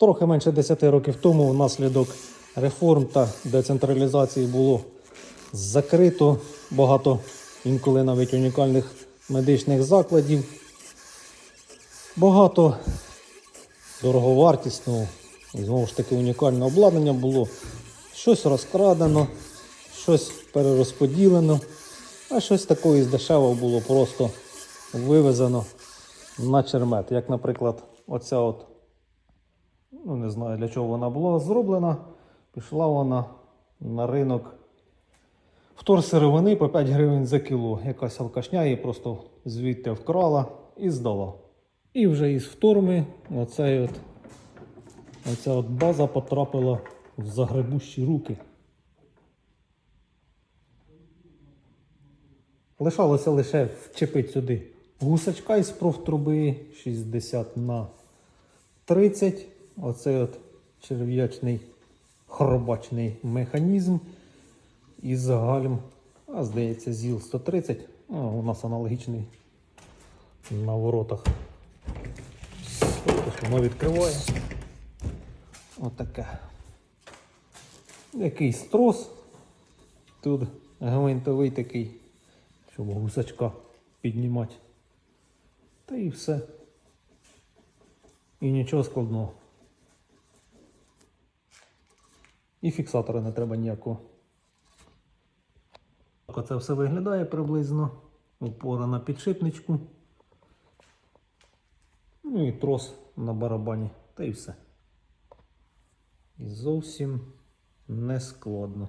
Трохи менше 10 років тому внаслідок реформ та децентралізації було закрито багато інколи навіть унікальних медичних закладів. Багато дороговартісного і знову ж таки унікального обладнання було. Щось розкрадено, щось перерозподілено, а щось такого із дешевого було просто вивезено на чермет. Як, наприклад, оця от, ну не знаю для чого вона була зроблена, пішла вона на ринок вторсировини по 5 гривень за кіло. Якась алкашня її просто звідти вкрала і здала. І вже із вторми оцей от, оця от база потрапила в загребущі руки. Лишалося лише вчепити сюди гусачка із профтруби 60 на 30. Оцей от черв'ячний хробачний механізм із гальм. А здається, ЗІЛ 130. А, у нас аналогічний на воротах. Воно відкриває. Отаке. Якийсь трос. Тут гвинтовий такий, щоб гусачка піднімати. Та і все. І нічого складного. І фіксатора не треба ніякого. Оце все виглядає приблизно. Опора на підшипничку. Ну і трос на барабані. Та і все. І зовсім не складно.